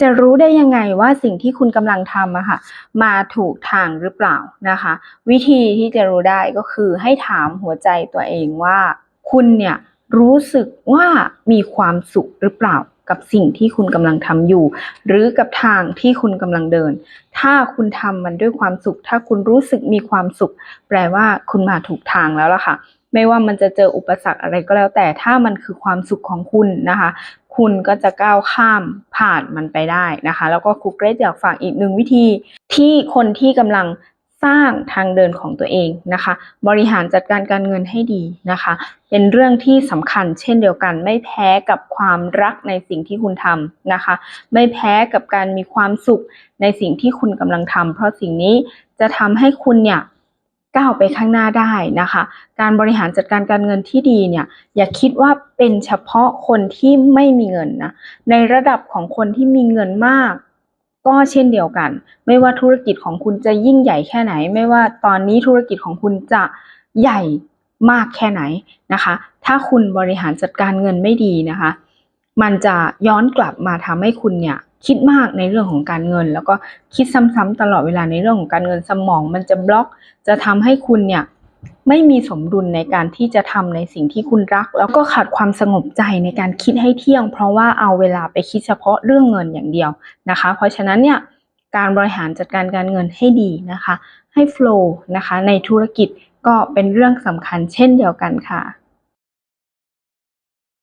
จะรู้ได้ยังไงว่าสิ่งที่คุณกำลังทำอะค่ะ มาถูกทางหรือเปล่านะคะ วิธีที่จะรู้ได้ก็คือให้ถามหัวใจตัวเองว่า คุณเนี่ยรู้สึกว่ามีความสุขหรือเปล่ากับสิ่งที่คุณกำลังทำอยู่ หรือกับทางที่คุณกำลังเดิน ถ้าคุณทำมันด้วยความสุข ถ้าคุณรู้สึกมีความสุข แปลว่าคุณมาถูกทางแล้วล่ะค่ะ ไม่ว่ามันจะเจออุปสรรคอะไรก็แล้วแต่ถ้ามันคือความสุขของคุณนะคะ คุณก็จะก้าวข้ามผ่านมันไปได้นะคะ แล้วก็ครูเกรซอยากฝากอีกหนึ่งวิธีที่คนที่กำลังสร้างทางเดินของตัวเองนะคะ บริหารจัดการการเงินให้ดีนะคะ เป็นเรื่องที่สำคัญเช่นเดียวกัน ไม่แพ้กับความรักในสิ่งที่คุณทำนะคะ ไม่แพ้กับการมีความสุขในสิ่งที่คุณกำลังทำเพราะสิ่งนี้จะทำให้คุณเนี่ย ก้าวไปข้างหน้าได้นะคะ การบริหารจัดการการเงินที่ดีเนี่ยอย่าคิดว่าเป็นเฉพาะคนที่ไม่มีเงินนะในระดับของคนที่มีเงินมาก ก็เช่นเดียวกัน ไม่ว่าธุรกิจของคุณจะยิ่งใหญ่แค่ไหน ไม่ว่าตอนนี้ธุรกิจของคุณจะใหญ่มากแค่ไหนนะคะ ถ้าคุณบริหารจัดการเงินไม่ดีนะคะ มันจะย้อนกลับมาทำให้คุณเนี่ยคิดมากในเรื่องของการเงิน แล้วก็คิดซ้ำๆตลอดเวลาในเรื่องของการเงินสมอง มันจะบล็อกจะทำให้คุณเนี่ยไม่มีสมดุลในการที่จะทำในสิ่งที่คุณรัก แล้วก็ขาดความสงบใจในการคิดให้เที่ยง เพราะว่าเอาเวลาไปคิดเฉพาะเรื่องเงินอย่างเดียวนะคะ เพราะฉะนั้นเนี่ยการบริหารจัดการการเงินให้ดีนะคะ ให้ flow นะคะในธุรกิจก็เป็นเรื่องสำคัญเช่นเดียวกันค่ะ